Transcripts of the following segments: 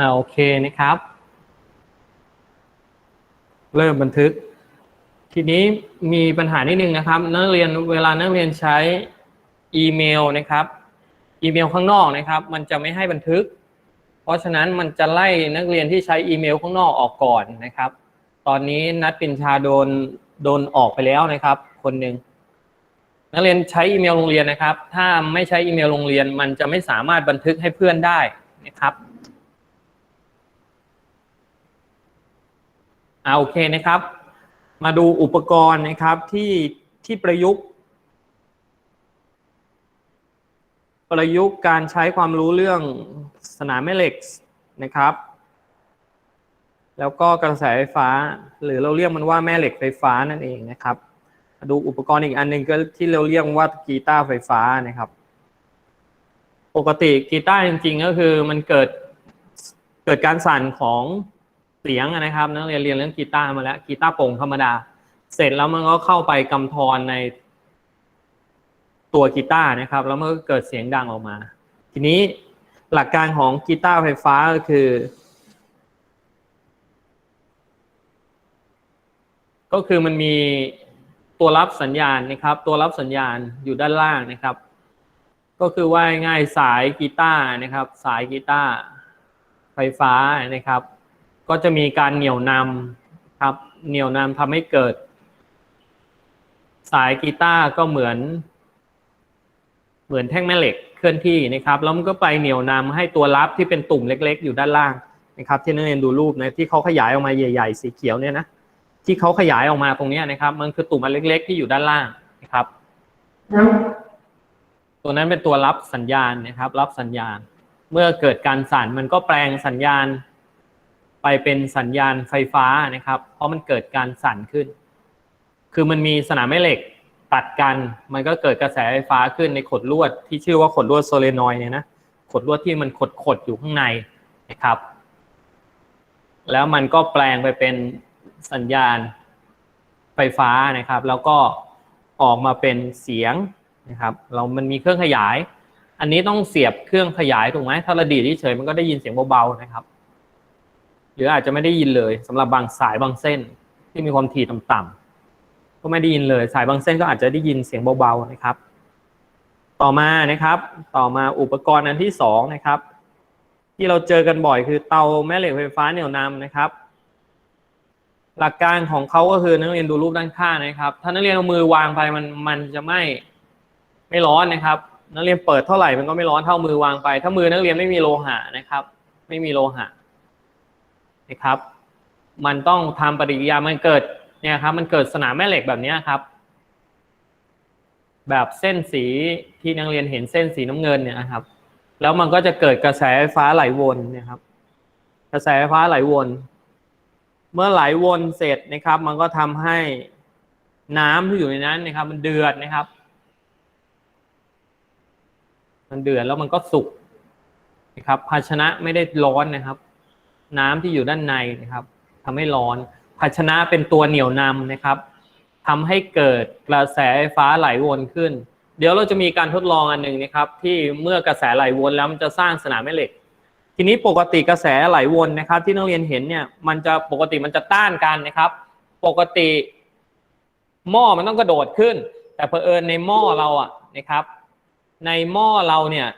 อ่าโอเคนะครับ เริ่มบันทึก ทีนี้มีปัญหานิดนึงนะครับ นักเรียนเวลานักเรียนใช้อีเมลนะครับ อีเมลข้างนอกนะครับ มันจะไม่ให้บันทึก เพราะฉะนั้นมันจะไล่นักเรียนที่ใช้อีเมลข้างนอกออกก่อนนะครับ ตอนนี้นัดปินชาโดนโดนออกไปแล้วนะครับ คนหนึ่งนักเรียนใช้อีเมลโรงเรียนนะครับ ถ้าไม่ใช้อีเมลโรงเรียน มันจะไม่สามารถบันทึกให้เพื่อนได้นะครับเอ่าโอเคนะครับ มาดูอุปกรณ์นะครับที่ที่ประยุกต์ ประยุกต์การใช้ความรู้เรื่องสนามแม่เหล็กนะครับ แล้วก็กระแสไฟฟ้า หรือเราเรียกมันว่าแม่เหล็กไฟฟ้านั่นเองนะครับมาดูอุปกรณ์อีกอันหนึ่งก็ที่เราเรียกว่ากีตาร์ไฟฟ้านะครับ ปกติกีตาร์จริงๆก็คือมันเกิดเกิดการสั่นของ เสียงนะครับ นักเรียนเรียนเรื่องกีตาร์มาแล้วกีตาร์โปร่งธรรมดา เสร็จแล้วมันก็เข้าไปกำทรในตัวกีตาร์นะครับ แล้วมันก็เกิดเสียงดังออกมา ทีนี้หลักการของกีตาร์ไฟฟ้าก็คือ ก็คือมันมีตัวรับสัญญาณนะครับ ตัวรับสัญญาณอยู่ด้านล่างนะครับ ก็คือว่าง่ายสายกีตาร์นะครับ สายกีตาร์ไฟฟ้านะครับ ก็จะมีการเหนี่ยวนำครับ เหนี่ยวนำทำให้เกิด สายกีตาร์ก็เหมือน เหมือนแท่งแม่เหล็กเคลื่อนที่นะครับ แล้วมันก็ไปเหนี่ยวนำให้ตัวรับที่เป็นตุ่มเล็ก ๆ อยู่ด้านล่างนะครับ ที่นักเรียนดูรูปนะที่เขาขยายออกมาใหญ่ ๆ สีเขียวเนี่ยนะที่เขาขยายออกมาตรงนี้นะครับ มันคือตุ่มอันเล็ก ๆ ที่อยู่ด้านล่างนะครับ ตัวนั้นเป็นตัวรับสัญญาณนะครับ รับสัญญาณ เมื่อเกิดการสั่นมันก็แปลงสัญญาณ ไปเป็นสัญญาณไฟฟ้านะครับ เพราะมันเกิดการสั่นขึ้น คือมันมีสนามแม่เหล็กตัดกัน มันก็เกิดกระแสไฟฟ้าขึ้นในขดลวดที่ชื่อว่าขดลวดโซเลนอยด์เนี่ยนะ ขดลวดที่มันขดขดๆอยู่ข้างในนะครับ แล้วมันก็แปลงไปเป็นสัญญาณไฟฟ้านะครับ แล้วก็ออกมาเป็นเสียงนะครับ เรามันมีเครื่องขยาย อันนี้ต้องเสียบเครื่องขยายถูกไหมถ้าเราดีดเฉยมันก็ได้ยินเสียงเบาๆนะครับ รืออาจจะไม่ได้ยินเลยสำหรับบางสายบางเส้นที่มีความถี่ต่ำๆก็ไม่ได้ยินเลย สายบางเส้นก็อาจจะได้ยินเสียงเบาๆนะครับ ต่อมานะครับ ต่อมาอุปกรณ์อันที่สองนะครับ ที่เราเจอกันบ่อยคือเตาแม่เหล็กไฟฟ้าเหนี่ยวนำนะครับ หลักการของเขาก็คือนักเรียนดูรูปด้านข้างนะครับ ถ้านักเรียนเอามือวางไปมันมันจะไม่ไม่ร้อนนะครับ นักเรียนเปิดเท่าไหร่มันก็ไม่ร้อนเท่ามือวางไป ถ้ามือนักเรียนไม่มีโลหะนะครับ ไม่มีโลหะ นะครับ มันต้องทำปฏิกิริยามันเกิดเนี่ยครับมันเกิดสนามแม่เหล็กแบบนี้ครับ แบบเส้นสีที่นักเรียนเห็นเส้นสีน้ำเงินเนี่ยครับ แล้วมันก็จะเกิดกระแสไฟฟ้าไหลวนเนี่ยครับ กระแสไฟฟ้าไหลวน เมื่อไหลวนเสร็จนะครับ มันก็ทำให้น้ำที่อยู่ในนั้นนะครับ มันเดือดนะครับ มันเดือดแล้วมันก็สุกนะครับ ภาชนะไม่ได้ร้อนนะครับ น้ำที่อยู่ด้านในนะครับทำให้ร้อน ภาชนะเป็นตัวเหนี่ยวนำนะครับทำให้เกิดกระแสไฟฟ้าไหลวนขึ้น เดี๋ยวเราจะมีการทดลองอันหนึ่งนะครับ ที่เมื่อกระแสไหลวนแล้วมันจะสร้างสนามแม่เหล็ก ทีนี้ปกติกระแสไหลวนนะครับ ที่นักเรียนเห็นเนี่ยมันจะปกติมันจะต้านกันนะครับ ปกติ หม้อมันต้องกระโดดขึ้น แต่เผอิญในหม้อเราอะนะครับ ในหม้อเราเนี่ย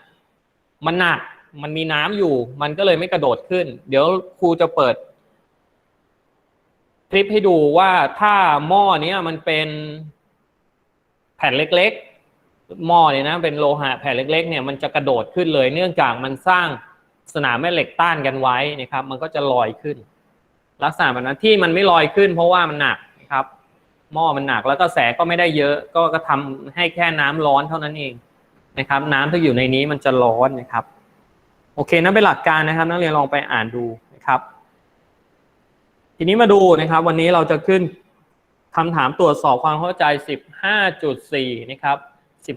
มันหนัก มันมีน้ำอยู่ มันก็เลยไม่กระโดดขึ้น เดี๋ยวครูจะเปิด คลิปให้ดูว่าถ้าหม้อเนี้ยมันเป็นแผ่นเล็กๆหม้อเนี่ยนะเป็นโลหะแผ่นเล็ก ๆ เนี่ยมันจะกระโดดขึ้นเลย เนื่องจากมันสร้างสนามแม่เหล็กต้านกันไว้นะครับ มันก็จะลอยขึ้น ลักษณะแบบนั้นที่มันไม่ลอยขึ้น เพราะว่ามันหนักนะครับหม้อมันหนักแล้วก็แสก็ไม่ได้เยอะ ก็ก็ทำให้แค่น้ำร้อนเท่านั้นเองนะครับ น้ำที่อยู่ในนี้มันจะร้อนนะครับ โอเคนั่นเป็นหลักการนะครับ นักเรียนลองไปอ่านดูนะครับ ทีนี้มาดูนะครับ วันนี้เราจะขึ้นคำถามตรวจสอบความเข้าใจ 15.4 นะครับ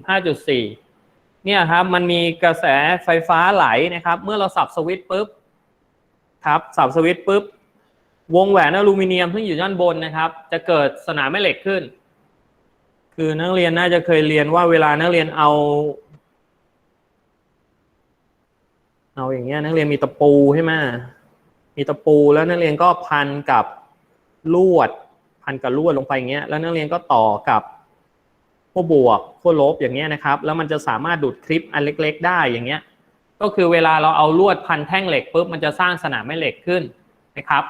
15.4 เนี่ยครับมันมีกระแสไฟฟ้าไหลนะครับ เมื่อเราสับสวิตช์ปุ๊บครับสับสวิตช์ปุ๊บวงแหวนอลูมิเนียมซึ่งอยู่ด้านบนนะครับ จะเกิดสนามแม่เหล็กขึ้น คือนักเรียนน่าจะเคยเรียนว่าเวลานักเรียนเอา เอาอย่างเงี้ยนักเรียนมีตะปูใช่ไหมมีตะปูแล้วนักเรียนก็พันกับลวด พันกับลวดลงไปอย่างเงี้ยแล้วนักเรียนก็ต่อกับขั้วบวกขั้วลบอย่างเงี้ยนะครับ แล้วมันจะสามารถดูดคลิปอันเล็ก ๆ ได้อย่างเงี้ย ก็คือเวลาเราเอาลวดพันแท่งเหล็กปุ๊บมันจะสร้างสนามแม่เหล็กขึ้นนะครับ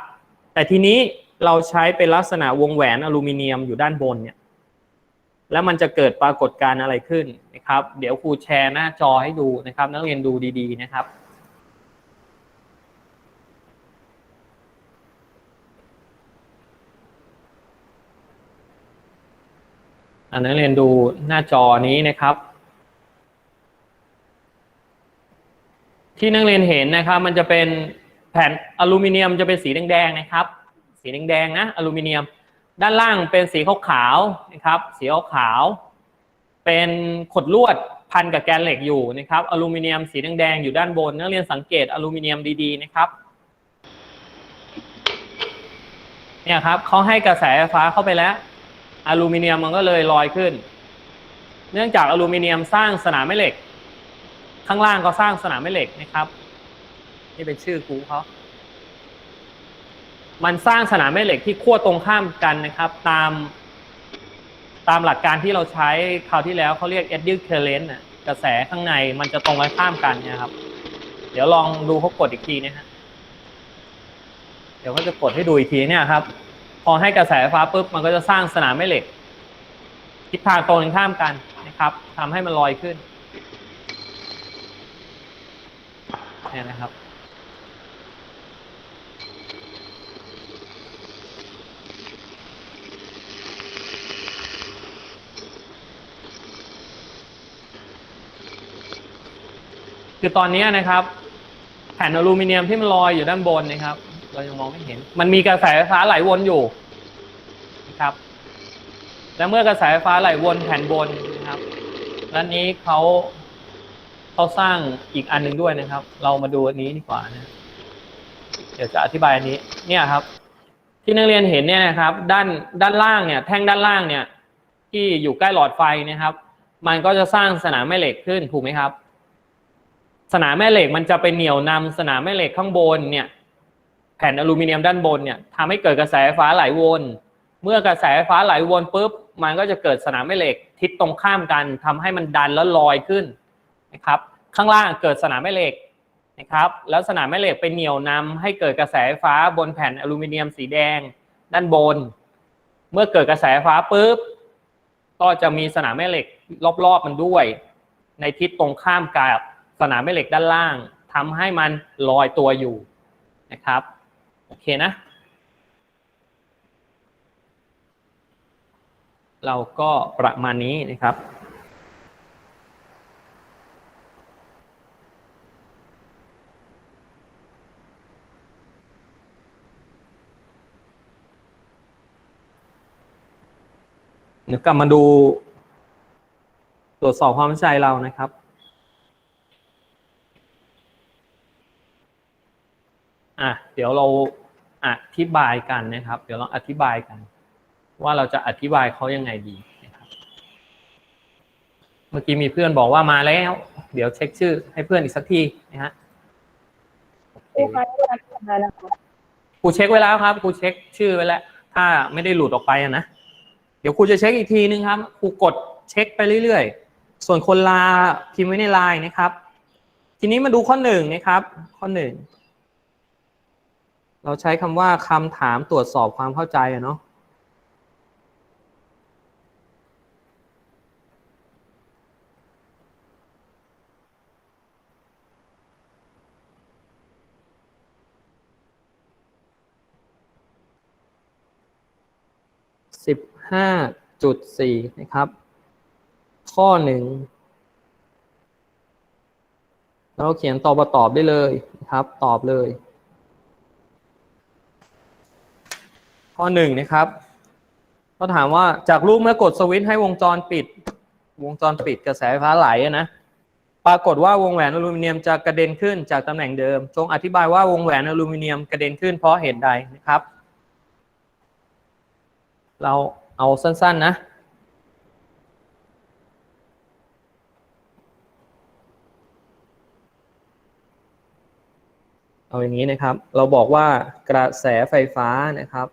แต่ทีนี้เราใช้เป็นลักษณะวงแหวนอลูมิเนียมอยู่ด้านบนเนี่ยแล้วมันจะเกิดปรากฏการณ์อะไรขึ้นนะครับ เดี๋ยวครูแชร์หน้าจอให้ดูนะครับ นักเรียนดูดี ๆ นะครับ อันนักเรียนดูหน้าจอนี้นะครับ ที่นักเรียนเห็นนะครับ มันจะเป็นแผ่นอลูมิเนียมจะเป็นสีแดงๆนะครับ สีแดงๆนะอลูมิเนียม ด้านล่างเป็นสีขาวๆนะครับ สีขาวๆเป็นขดลวดพันกับแกนเหล็กอยู่นะครับอลูมิเนียมสีแดงๆอยู่ด้านบน นักเรียนสังเกตอลูมิเนียมดีๆนะครับเนี่ยครับเขาให้กระแสไฟฟ้าเข้าไปแล้ว อลูมิเนียมมันก็เลยลอยขึ้น เนื่องจากอลูมิเนียมสร้างสนามแม่เหล็ก ข้างล่างก็สร้างสนามแม่เหล็กนะครับนี่เป็นชื่อครูเขามันสร้างสนามแม่เหล็กที่ขั้วตรงข้ามกันนะครับ ตาม ตามหลักการที่เราใช้คราวที่แล้วเขาเรียก eddy current น่ะกระแสข้างในมันจะตรงกันข้ามกันนะครับ เดี๋ยวลองดูเขากดอีกทีนะฮะเดี๋ยวก็จะกดให้ดูอีกทีเนี่ยครับ พอให้กระแสไฟฟ้าปุ๊บมันก็จะสร้างสนามแม่เหล็ก ทิศทางตรงข้ามกันนะครับทำให้มันลอยขึ้นเนี่ยนะครับคือตอนนี้นะครับ แผ่นอลูมิเนียมที่มันลอยอยู่ด้านบนนะครับ เรายังมองไม่เห็น มันมีกระแสไฟฟ้าไหลวนอยู่นะครับ และเมื่อกระแสไฟฟ้าไหลวนแผ่นบนนะครับด้านนี้เขาเขาสร้างอีกอันหนึ่งด้วยนะครับ เรามาดูอันนี้ดีกว่านะ เดี๋ยวจะอธิบายอันนี้ เนี่ยครับ ที่นักเรียนเห็นเนี่ยนะครับ ด้านด้านล่างเนี่ย แท่งด้านล่างเนี่ย ที่อยู่ใกล้หลอดไฟนะครับ มันก็จะสร้างสนามแม่เหล็กขึ้นถูกไหมครับ สนามแม่เหล็กมันจะไปเหนี่ยวนำสนามแม่เหล็กข้างบนเนี่ย แผ่นอลูมิเนียมด้านบนเนี่ยทำให้เกิดกระแสไฟฟ้าไหลวน เมื่อกระแสไฟฟ้าไหลวนปุ๊บ มันก็จะเกิดสนามแม่เหล็กทิศตรงข้ามกันทำให้มันดันแล้วลอยขึ้นนะครับ ข้างล่างเกิดสนามแม่เหล็กนะครับ แล้วสนามแม่เหล็กไปเหนี่ยวนำให้เกิดกระแสไฟฟ้าบนแผ่นอลูมิเนียมสีแดงด้านบน เมื่อเกิดกระแสไฟฟ้าปุ๊บ ก็จะมีสนามแม่เหล็กรอบๆมันด้วย ในทิศตรงข้ามกับสนามแม่เหล็กด้านล่างทำให้มันลอยตัวอยู่นะครับ โอเคนะ เราก็ประมาณนี้นะครับเดี๋ยวกลับมาดู ตรวจสอบความเข้าใจเรานะครับ อะเดี๋ยวเราอธิบายกันนะครับ เดี๋ยวเราอธิบายกัน ว่าเราจะอธิบายเขายังไงดีนะครับเมื่อกี้มีเพื่อนบอกว่ามาแล้ว เดี๋ยวเช็คชื่อให้เพื่อนอีกสักทีนะฮะครูคะเวลาทำงาครูเช็คไว้แล้วครับครูเช็คชื่อไว้แล้ว ถ้าไม่ได้หลุดออกไปนะเดี๋ยวครูจะเช็คอีกทีนึงครับครูกดเช็คไปเรื่อยๆ ส่วนคนลาพิมพ์ไว้ในไลน์นะครับ ทีนี้มาดูข้อหนึ่งนะครับ ข้อหนึ่ง เราใช้คำว่าคำถามตรวจสอบความเข้าใจอะเนาะสิบห้าจุดสี่นะครับ ข้อหนึ่งเราเขียนตอบตอบได้เลยนะครับ ตอบเลย ข้อหนึ่งนะครับเขาถามว่าจากรูปเมื่อกดสวิตช์ให้วงจรปิด วงจรปิดกระแสไฟฟ้าไหลนะปรากฏว่าวงแหวนอลูมิเนียมจะกระเด็นขึ้นจากตำแหน่งเดิม จงอธิบายว่าวงแหวนอลูมิเนียมกระเด็นขึ้นเพราะเหตุใดนะครับ เราเอาสั้น ๆนะ เอาอย่างนี้นะครับ เราบอกว่ากระแสไฟฟ้านะครับ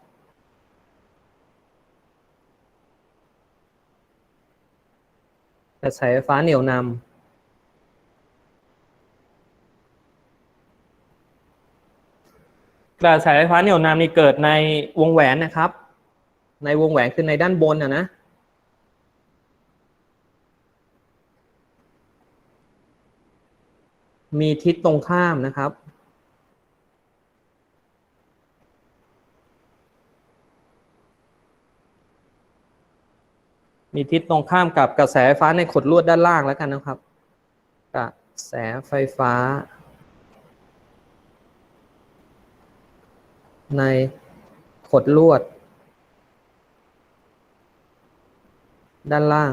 กระแสไฟฟ้าเหนี่ยวนำกระแสไฟฟ้าเหนี่ยวนำนี่เกิดในวงแหวนนะครับ ในวงแหวนคือในด้านบนนะนะมีทิศตรงข้ามนะครับ มีทิศตรงข้ามกับกระแสไฟฟ้าในขดลวดด้านล่างแล้วกันนะครับ กระแสไฟฟ้า ในขดลวด ด้านล่าง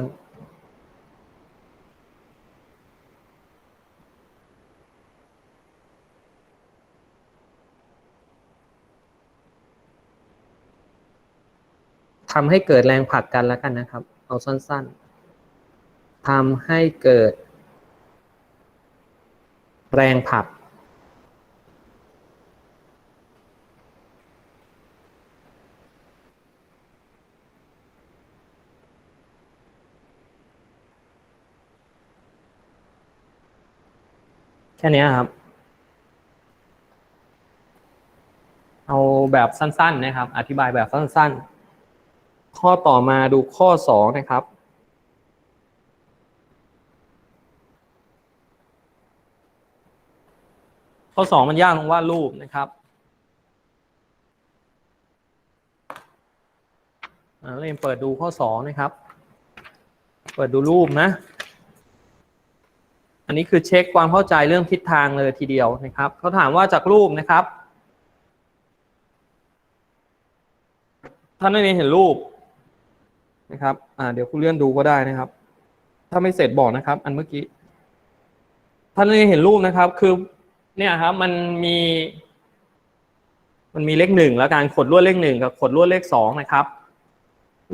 ทำให้เกิดแรงผลักกันแล้วกันนะครับ เอาสั้นๆทำให้เกิด แรงผลักแค่นี้ครับ เอาแบบสั้น ๆ นะครับ อธิบายแบบสั้น ๆ ข้อต่อมาดูข้อสองนะครับ ข้อสองมันยากตรงวาดรูปนะครับอ่าเรียนเปิดดูข้อสองนะครับ เปิดดูรูปนะ อันนี้คือเช็คความเข้าใจเรื่องทิศทางเลยทีเดียวนะครับเขาถามว่าจากรูปนะครับท่านนักเรียนเห็นรูป นะครับ อ่า เดี๋ยวคุณเลื่อนดูก็ได้นะครับ ถ้าไม่เสร็จบอกนะครับ อันเมื่อกี้ ท่านนักเรียเห็นรูปนะครับ คือ เนี่ยครับ มันมี มันมีเลขหนึ่งแล้วการขดลวดเลขหนึ่งกับขดลวดเลขสองนะครับ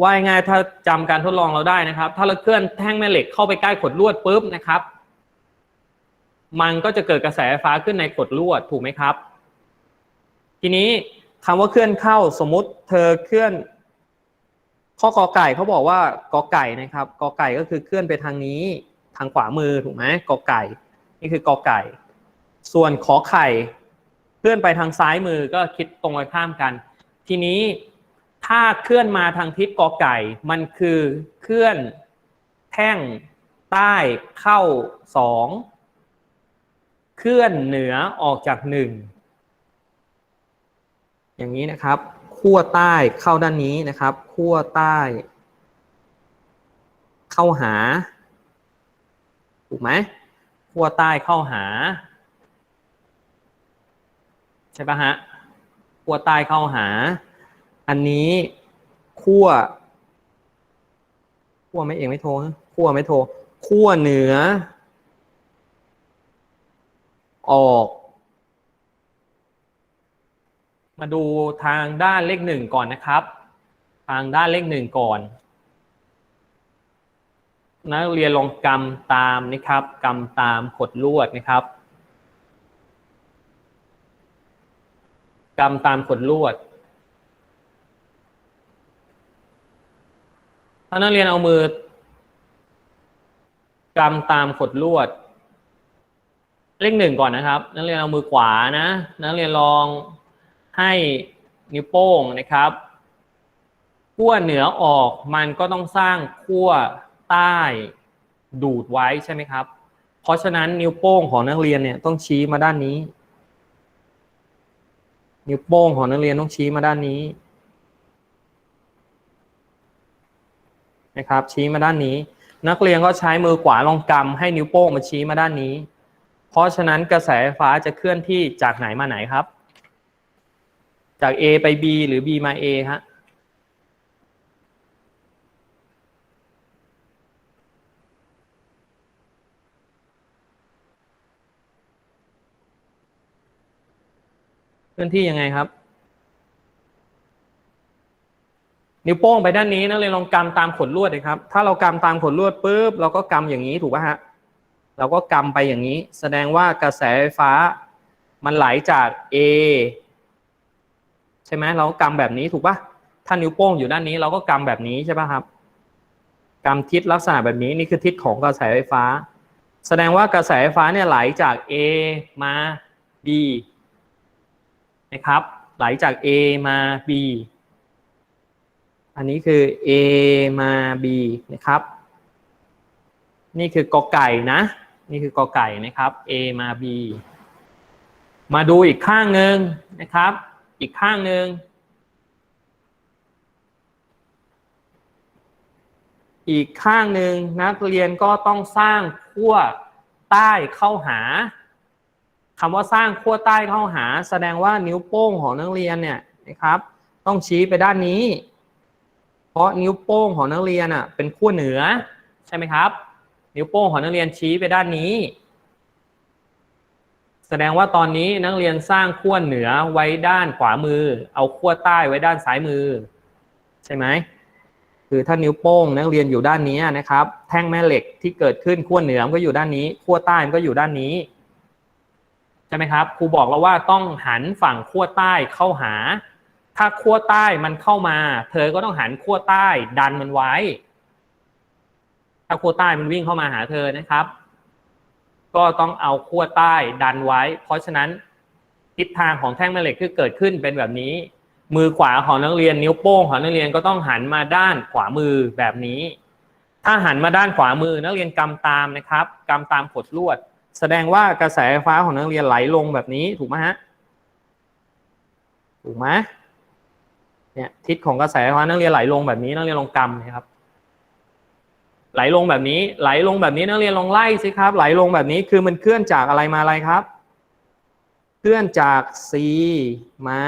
ว่ายง่ายถ้าจำการทดลองเราได้นะครับ ถ้าเราเคลื่อนแท่งแม่เหล็กเข้าไปใกล้ขดลวดปุ๊บนะครับ มันก็จะเกิดกระแสไฟฟ้าขึ้นในขดลวดถูกไหมครับ ทีนี้คำว่าเคลื่อนเข้าสมมุติเธอเคลื่อน ข้อกอไก่เขาบอกว่ากอไก่นะครับกอไก่ก็คือเคลื่อนไปทางนี้ทางขวามือถูกไหมกอไก่ นี่คือกอไก่ ส่วนขอไข่เคลื่อนไปทางซ้ายมือก็คิดตรงกันข้ามกัน ทีนี้ถ้าเคลื่อนมาทางทิศกอไก่ มันคือเคลื่อนแท่งใต้เข้าสองเคลื่อนเหนือออกจากหนึ่งอย่างนี้นะครับ ขั้วใต้เข้าด้านนี้นะครับขั้วใต้ เข้าหา ถูกไหมขั้วใต้เข้าหา ใช่ปะฮะขั้วใต้เข้าหา อันนี้ขั้วขั้วไม่เองไม่โทรขั้วไม่โทรขั้วเหนือ ออก มาดูทางด้านเลขหนึ่งก่อนนะครับ ทางด้านเลขหนึ่งก่อน นักเรียนลองกำตามนะครับกำตามขดลวดนะครับกำตามขดลวด ถ้านักเรียนเอามือกำตามขดลวด เลขหนึ่งก่อนนะครับ นักเรียนเอามือขวานะ นักเรียนลอง ให้นิ้วโป้งนะครับขั้วเหนือออกมันก็ต้องสร้างขั้วใต้ดูดไว้ใช่ไหมครับ เพราะฉะนั้นนิ้วโป้งของนักเรียนเนี่ยต้องชี้มาด้านนี้ นิ้วโป้งของนักเรียนต้องชี้มาด้านนี้นะครับชี้มาด้านนี้ นักเรียนก็ใช้มือขวาลองกำให้นิ้วโป้งมาชี้มาด้านนี้ เพราะฉะนั้นกระแสไฟฟ้าจะเคลื่อนที่จากไหนมาไหนครับ จาก A ไป B หรือ B มา A ฮะเคลื่อนที่ยังไงครับ นิ้วโป้งไปด้านนี้นักเรียนลองกำตามขดลวดเลยครับ ถ้าเรากำตามขดลวดปุ๊บเราก็กำอย่างนี้ถูกป่ะฮะเราก็กำไปอย่างนี้ แสดงว่ากระแสไฟฟ้ามันไหลจาก A ใช่ไหมเรากำแบบนี้ถูกปะถ้านิ้วโป้งอยู่ด้านนี้เราก็กำแบบนี้ใช่ปะครับกำทิศลักษณะแบบนี้นี่คือทิศของกระแสไฟฟ้า แสดงว่ากระแสไฟฟ้าเนี่ยไหลจาก A มา B นะครับ ไหลจาก A มา B อันนี้คือ A มา B นะครับ นี่คือกอไก่นะ นี่คือกอไก่นะครับ A มา B มาดูอีกข้างหนึ่งนะครับ อีกข้างหนึ่งอีกข้างหนึ่งนักเรียนก็ต้องสร้างขั้วใต้เข้าหาคำว่าสร้างขั้วใต้เข้าหา แสดงว่านิ้วโป้งของนักเรียนเนี่ยนะครับ ต้องชี้ไปด้านนี้ เพราะนิ้วโป้งของนักเรียนอะเป็นขั้วเหนือใช่ไหมครับ นิ้วโป้งของนักเรียนชี้ไปด้านนี้ แสดงว่าตอนนี้นักเรียนสร้างขั้วเหนือไว้ด้านขวามือ เอาขั้วใต้ไว้ด้านซ้ายมือ ใช่ไหมคือถ้านิ้วโป้งนักเรียนอยู่ด้านนี้นะครับ แท่งแม่เหล็กที่เกิดขึ้นขั้วเหนือมันก็อยู่ด้านนี้ขั้วใต้มันก็อยู่ด้านนี้ใช่ไหมครับครูบอกแล้วว่าต้องหันฝั่งขั้วใต้เข้าหา ถ้าขั้วใต้มันเข้ามา เธอก็ต้องหันขั้วใต้ดันมันไว้ ถ้าขั้วใต้มันวิ่งเข้ามาหาเธอนะครับ ก็ต้องเอาขั้วใต้ดันไว้ เพราะฉะนั้นทิศทางของแท่งแม่เหล็กที่เกิดขึ้นเป็นแบบนี้ มือขวาของนักเรียนนิ้วโป้งของนักเรียนก็ต้องหันมาด้านขวามือแบบนี้ ถ้าหันมาด้านขวามือนักเรียนกำตามนะครับกำตามขดลวด แสดงว่ากระแสไฟฟ้าของนักเรียนไหลลงแบบนี้ถูกไหมฮะถูกไหมเนี่ยทิศของกระแสไฟฟ้านักเรียนไหลลงแบบนี้นักเรียนลองกำนะครับ ไหลลงแบบนี้ ไหลลงแบบนี้นักเรียนลองไล่สิครับ ไหลลงแบบนี้คือมันเคลื่อนจากอะไรมาอะไรครับ เคลื่อนจาก C มา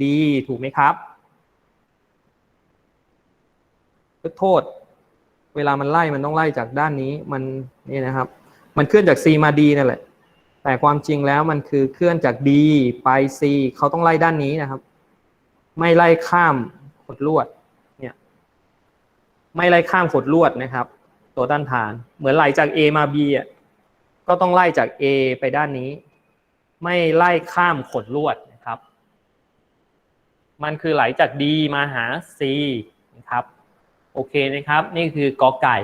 D ถูกไหมครับโทษ เวลามันไล่มันต้องไล่จากด้านนี้มันนี่นะครับ มันเคลื่อนจาก C มา D นั่นแหละ แต่ความจริงแล้วมันคือเคลื่อนจาก D ไป C เขาต้องไล่ด้านนี้นะครับ ไม่ไล่ข้ามขดลวดเนี่ยไม่ไล่ข้ามขดลวดนะครับ ตัวด้านทาน เหมือนไหลจาก A มา B อะก็ต้องไล่จาก A ไปด้านนี้ ไม่ไล่ข้ามขดลวดนะครับ มันคือไหลจาก D มาหา C นะครับ โอเคนะครับ นี่คือกอไก่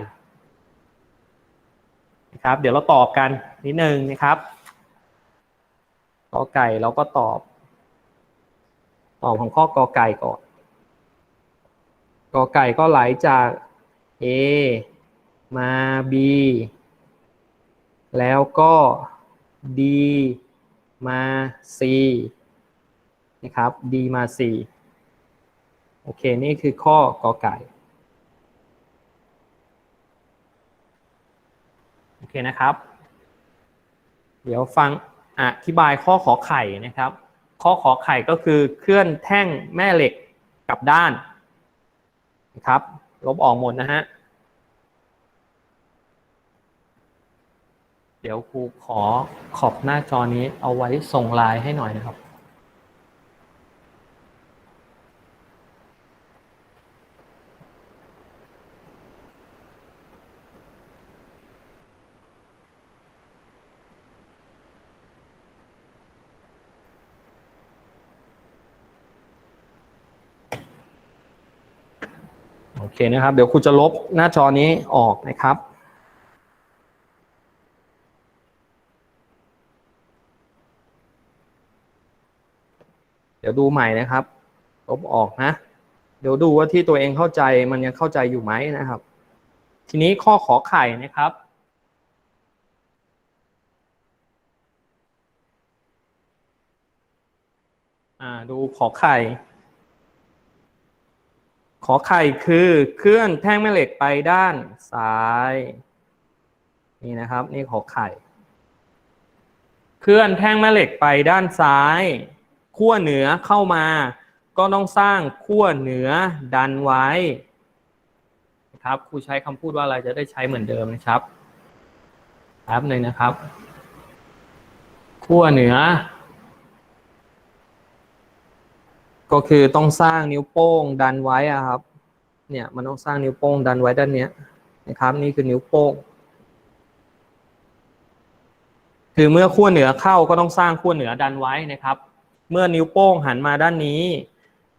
นะครับ เดี๋ยวเราตอบกันนิดนึงนะครับกอไก่เราก็ตอบ ตอบของข้อกอไก่ก่อนกอไก่ก็ไหลจาก A มา B แล้วก็ D มา C นะครับ D มา C โอเค นี่คือข้อกอไก่ โอเคนะครับ เดี๋ยวฟังอธิบายข้อขอไข่นะครับ ข้อขอไข่ก็คือเคลื่อนแท่งแม่เหล็กกลับด้านนะครับ ลบออกหมดนะฮะ เดี๋ยวครูขอขอบหน้าจอนี้เอาไว้ส่งไลน์ให้หน่อยนะครับ โอเคนะครับ เดี๋ยวครูจะลบหน้าจอนี้ออกนะครับ เดี๋ยวดูใหม่นะครับลบออกนะ เดี๋ยวดูว่าที่ตัวเองเข้าใจมันยังเข้าใจอยู่ไหมนะครับ ทีนี้ข้อขอไข่นะครับอ่าดูขอไข่ ขอไข่คือเคลื่อนแท่งแม่เหล็กไปด้านซ้าย นี่นะครับ นี่ขอไข่ เคลื่อนแท่งแม่เหล็กไปด้านซ้าย ขั้วเหนือเข้ามา ก็ต้องสร้างขั้วเหนือดันไว้นะครับครูใช้คำพูดว่าอะไรจะได้ใช้เหมือนเดิมนะครับแป๊บหนึ่งนะครับขั้วเหนือ ก็คือต้องสร้างนิ้วโป้งดันไว้อะครับ เนี่ยมันต้องสร้างนิ้วโป้งดันไว้ด้านเนี้ยนะครับ นี่คือนิ้วโป้งคือเมื่อขั้วเหนือเข้าก็ต้องสร้างขั้วเหนือดันไว้นะครับ เมื่อนิ้วโป้งหันมาด้านนี้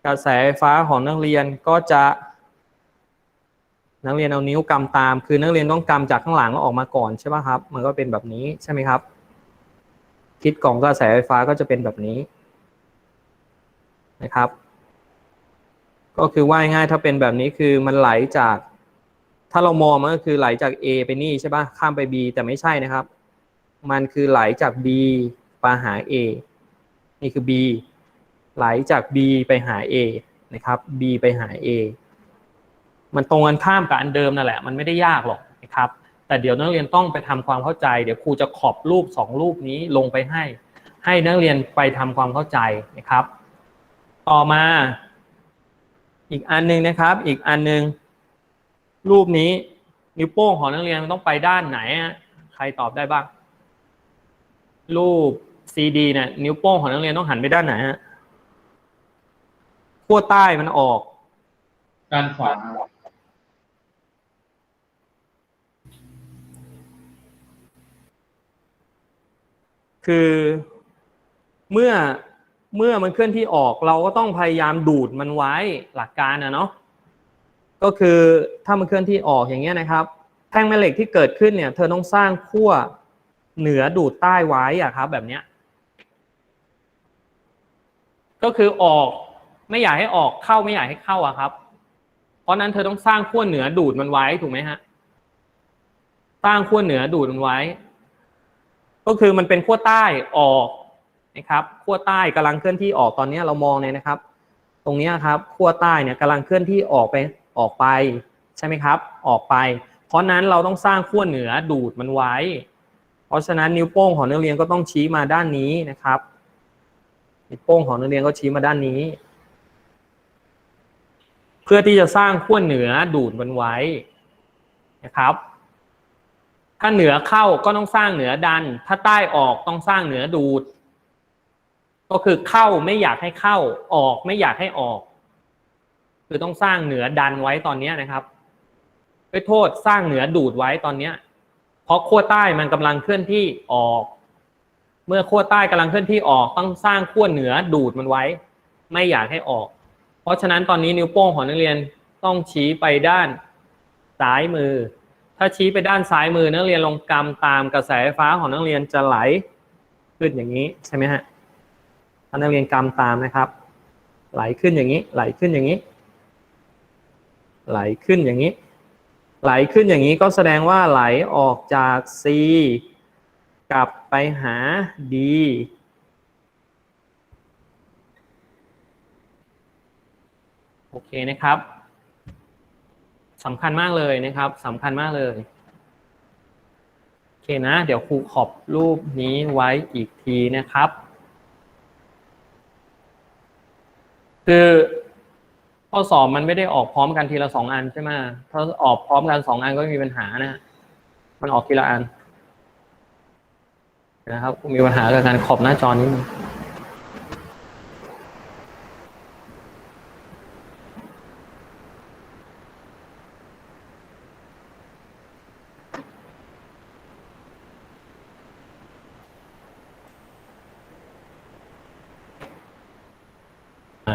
กระแสไฟฟ้าของนักเรียนก็จะ นักเรียนเอานิ้วกำตาม คือนักเรียนต้องกำจากข้างหลังออกมาก่อนใช่ไหมครับ มันก็เป็นแบบนี้ใช่ไหมครับ คิดกล่องกระแสไฟฟ้าก็จะเป็นแบบนี้นะครับ ก็คือว่ายง่ายถ้าเป็นแบบนี้คือมันไหลจาก ถ้าเรามองมันก็คือไหลจาก A ไปนี่ใช่ปะข้ามไป B แต่ไม่ใช่นะครับ มันคือไหลจาก B ไปหา A นี่คือ B ไหลจาก B ไปหา A นะครับ B ไปหา A มันตรงกันข้ามกับอันเดิมนั่นแหละ มันไม่ได้ยากหรอกนะครับ แต่เดี๋ยวนักเรียนต้องไปทำความเข้าใจ เดี๋ยวครูจะขอบรูปสองรูปนี้ลงไปให้ ให้นักเรียนไปทำความเข้าใจนะครับ ต่อมา อีกอันหนึงนะครับ อีกอันหนึง รูปนี้นิ้วโป้งของนักเรียนมันต้องไปด้านไหนอะใครตอบได้บ้าง รูป CD เนี่ยนิ้วโป้งของนักเรียนต้องหันไปด้านไหนฮะขั้วใต้มันออก ด้านขวาคือเมื่อเมื่อมันเคลื่อนที่ออกเราก็ต้องพยายามดูดมันไว้หลักการนะเนาะก็คือถ้ามันเคลื่อนที่ออกอย่างเงี้ยนะครับ แท่งแม่เหล็กที่เกิดขึ้นเนี่ย เธอต้องสร้างขั้วเหนือดูดใต้ไว้อะครับ แบบเนี้ย ก็คือออกไม่อยากให้ออกเข้าไม่อยากให้เข้าอะครับ เพราะนั้นเธอต้องสร้างขั้วเหนือดูดมันไว้ถูกไหมฮะสร้างขั้วเหนือดูดมันไว้ ก็คือมันเป็นขั้วใต้ออกนะครับขั้วใต้กำลังเคลื่อนที่ออกตอนนี้เรามองเลยนะครับ ตรงนี้ครับขั้วใต้เนี่ยกำลังเคลื่อนที่ออกไปออกไปใช่ไหมครับ ออกไป เพราะนั้นเราต้องสร้างขั้วเหนือดูดมันไว้ เพราะฉะนั้นนิ้วโป้งของนักเรียนก็ต้องชี้มาด้านนี้นะครับ นิ้วโป้งของนักเรียนก็ชี้มาด้านนี้ เพื่อที่จะสร้างขั้วเหนือดูดมันไว้นะครับ ถ้าเหนือเข้าก็ต้องสร้างเหนือดัน ถ้าใต้ออกต้องสร้างเหนือดูด ก็คือเข้าไม่อยากให้เข้าออกไม่อยากให้ออก คือต้องสร้างเหนือดันไว้ตอนนี้นะครับไปโทษสร้างเหนือดูดไว้ตอนนี้เพราะขั้วใต้มันกำลังเคลื่อนที่ออก เมื่อขั้วใต้กำลังเคลื่อนที่ออกต้องสร้างขั้วเหนือดูดมันไว้ ไม่อยากให้ออก เพราะฉะนั้นตอนนี้นิ้วโป้งของนักเรียนต้องชี้ไปด้านซ้ายมือ ถ้าชี้ไปด้านซ้ายมือนักเรียนลงกำตามกระแสไฟฟ้าของนักเรียนจะไหลขึ้นอย่างนี้ใช่ไหมฮะถ้านักเรียนกำตามนะครับ ไหลขึ้นอย่างนี้ ไหลขึ้นอย่างนี้ ไหลขึ้นอย่างนี้ ไหลขึ้นอย่างนี้ก็แสดงว่าไหลออกจาก C กลับไปหา D โอเคนะครับสำคัญมากเลยนะครับสำคัญมากเลย โอเคนะ เดี๋ยวครูขอบรูปนี้ไว้อีกทีนะครับ คือข้อสอบมันไม่ได้ออกพร้อมกันทีละสองอันใช่ไหมถ้าออกพร้อมกันสองอันก็มีปัญหานะ มันออกทีละอัน นะครับ มีปัญหากับการขอบหน้าจอนี้ดนึง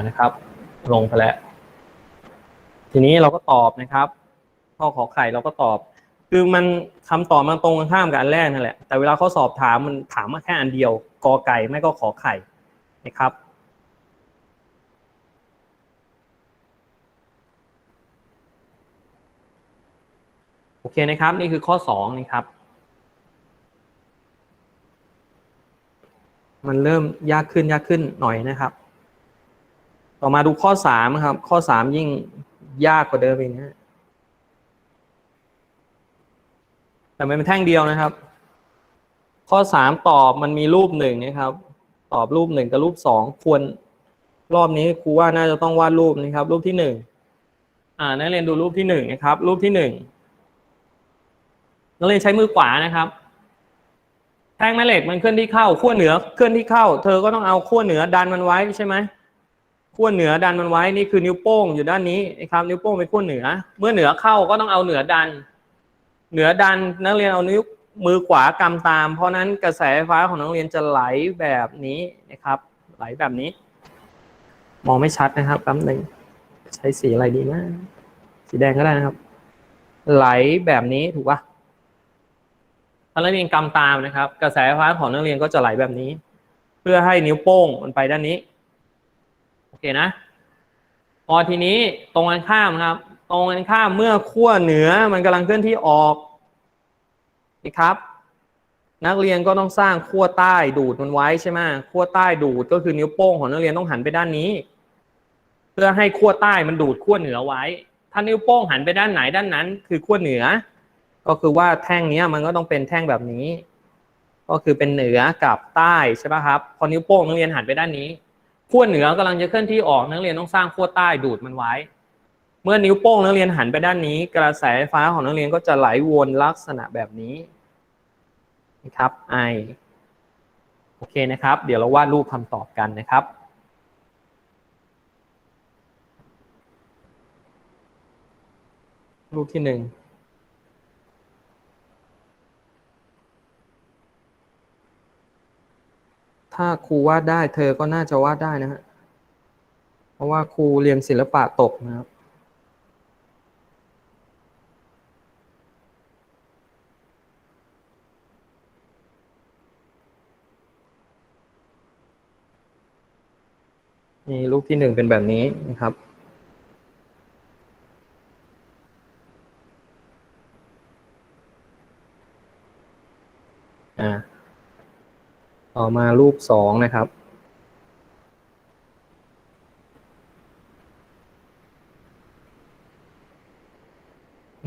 นะครับ ลงไปแล้ว ทีนี้เราก็ตอบนะครับ ข้อขอไข่เราก็ตอบ คือมันคำตอบมันตรงกันข้ามกับอันแรกนั่นแหละ แต่เวลาเขาสอบถามมันถามมาแค่อันเดียว กอไก่ไม่ก็ขอไข่นะครับ โอเคนะครับ นี่คือข้อสองนะครับ มันเริ่มยากขึ้นยากขึ้นหน่อยนะครับ ต่อมาดูข้อสามครับ ข้อสามยิ่งยากกว่าเดิมอีกนะฮะ แต่มันเป็นแท่งเดียวนะครับ ข้อสามตอบมันมีรูปหนึ่งนะครับ ตอบรูปหนึ่งกับรูปสองควรรอบนี้ครูว่าน่าจะต้องวาดรูปนะครับ รูปที่หนึ่งอ่านักเรียนดูรูปที่หนึ่งนะครับ รูปที่หนึ่งนักเรียนใช้มือขวานะครับ แท่งแม่เหล็กมันเคลื่อนที่เข้าขั้วเหนือเคลื่อนที่เข้า เธอก็ต้องเอาขั้วเหนือดันมันไว้ใช่ไหมขั้วเหนือดันมันไว้นี่คือนิ้วโป้งอยู่ด้านนี้นะครับ นิ้วโป้งเป็นขั้วเหนือ เมื่อเหนือเข้าก็ต้องเอาเหนือดัน เหนือดันนักเรียนเอานิ้วมือขวากำตาม เพราะนั้นกระแสไฟฟ้าของนักเรียนจะไหลแบบนี้นะครับ ไหลแบบนี้ มองไม่ชัดนะครับแป๊บหนึ่งใช้สีอะไรดีนะสีแดงก็ได้นะครับ ไหลแบบนี้ถูกปะถ้านักเรียนกำตามนะครับ กระแสไฟฟ้าของนักเรียนก็จะไหลแบบนี้ เพื่อให้นิ้วโป้งมันไปด้านนี้ โอเคนะ พอทีนี้ตรงกันข้ามครับ ตรงกันข้ามเมื่อขั้วเหนือมันกำลังเคลื่อนที่ออกนี่ครับ นักเรียนก็ต้องสร้างขั้วใต้ดูดมันไว้ใช่ไหมขั้วใต้ดูดก็คือนิ้วโป้งของนักเรียนต้องหันไปด้านนี้ เพื่อให้ขั้วใต้มันดูดขั้วเหนือไว้ ถ้านิ้วโป้งหันไปด้านไหนด้านนั้น คือขั้วเหนือ ก็คือว่าแท่งนี้มันก็ต้องเป็นแท่งแบบนี้ ก็คือเป็นเหนือกับใต้ใช่ป่ะครับ พอนิ้วโป้งนักเรียนหันไปด้านนี้ ขั้วเหนือกำลังจะเคลื่อนที่ออกนักเรียนต้องสร้างขั้วใต้ดูดมันไว้ เมื่อนิ้วโป้งนักเรียนหันไปด้านนี้ กระแสไฟฟ้าของนักเรียนก็จะไหลวนลักษณะแบบนี้นะครับไอโอเคนะครับ เดี๋ยวเราวาดรูปคำตอบกันนะครับรูปที่หนึ่ง ถ้าครูวาดได้ เธอก็น่าจะวาดได้นะฮะ เพราะว่าครูเรียนศิลปะตกนะครับ นี่รูปที่หนึ่งเป็นแบบนี้นะครับ อ่า ต่อมารูปสองนะครับ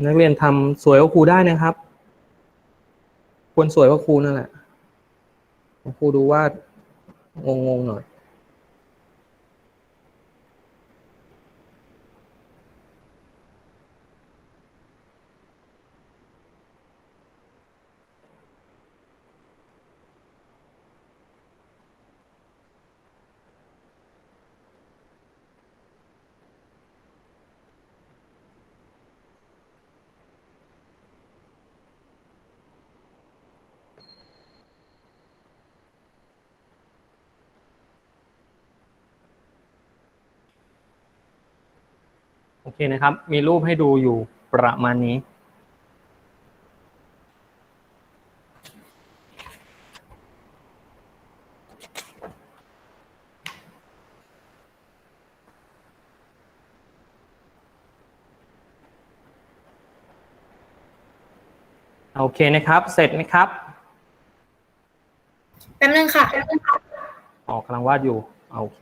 นักเรียนทำสวยกว่าครูได้นะครับ ควรสวยกว่าครูนั่นแหละครูดูว่างงๆหน่อย เคนะครับ มีรูปให้ดูอยู่ประมาณนี้ โอเคนะครับ เสร็จไหมครับแป๊บนึงค่ะอ๋อกำลังวาดอยู่ โอเค